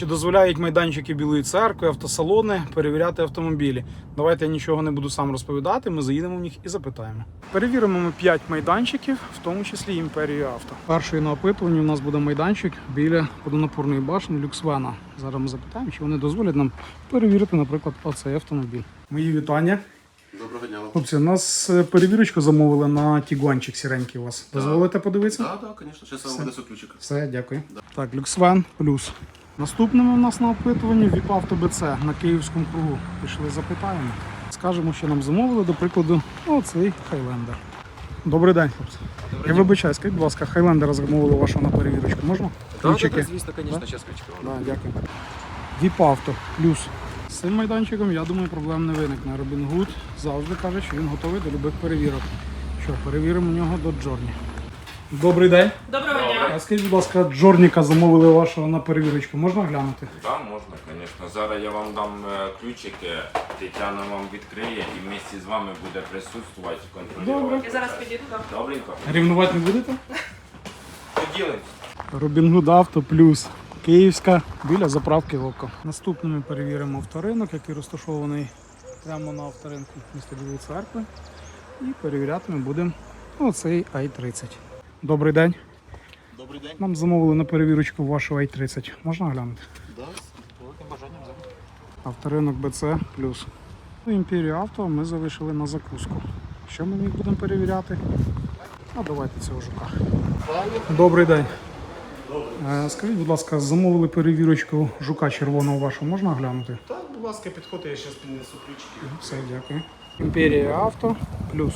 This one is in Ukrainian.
Чи дозволяють майданчики Білої церкви, автосалони перевіряти автомобілі? Давайте я нічого не буду сам розповідати. Ми заїдемо в них і запитаємо. Перевіримо ми 5 майданчиків, в тому числі імперію авто. Перший на опитуванні у нас буде майданчик біля водонапорної башні Люксвена. Зараз ми запитаємо, чи вони дозволять нам перевірити, наприклад, оцей автомобіль. Мої вітання. Доброго дня. Хлопці, у нас е, перевірочку замовили на тігуанчик сіренький у вас. Дозволите подивитися? Так, так, звісно. Зараз вам винесу ключик. Все, дякую. Так, Люксвен плюс. Наступними у нас на опитуванні ВІП Авто БЦ на Київському кругу. Пішли запитаємо. Скажемо, що нам замовили, до прикладу, оцей Хайлендер. Добрий день, хлопці. Я вибачаю, скажіть, будь ласка, Хайлендера замовили вашого на перевірочку. Можна? Ключики? звісно, звісно, зараз ключик Да, дякую. ВІП Авто плюс. З цим майданчиком, я думаю, проблем не виникне. Робін Гуд завжди каже, що він готовий до любих перевірок. Що, перевіримо у нього до Джорні. Добрий день. Доброго. А скажіть, будь ласка, Джорніка замовили вашого на перевірочку. Можна глянути? Так, можна, звісно. Зараз я вам дам е, ключики, Тетяна вам відкриє і вместе з вами буде присутствувати, контролювати. Я зараз підійду. так. Добренько. Рівнувати не будете? Поділимось. Робінгуд Авто плюс. Київська біля заправки Око. Наступними перевіримо авторинок, який розташований прямо на авторинку міста Білої церкви. І перевіряти ми будемо оцей i30. Добрий день. Добрий день. Нам замовили на перевірочку вашого i30. Можна глянути? Да, з великим бажанням зараз. Авторинок БЦ плюс. Імперію авто ми залишили на закуску. Що ми їх будемо перевіряти? А давайте цього жука. Добрий день. Е, Скажіть, будь ласка, замовили перевірочку жука червоного вашого, можна глянути? Так, будь ласка, підходьте, я зараз піднесу ключики. Все, дякую. Імперія авто плюс.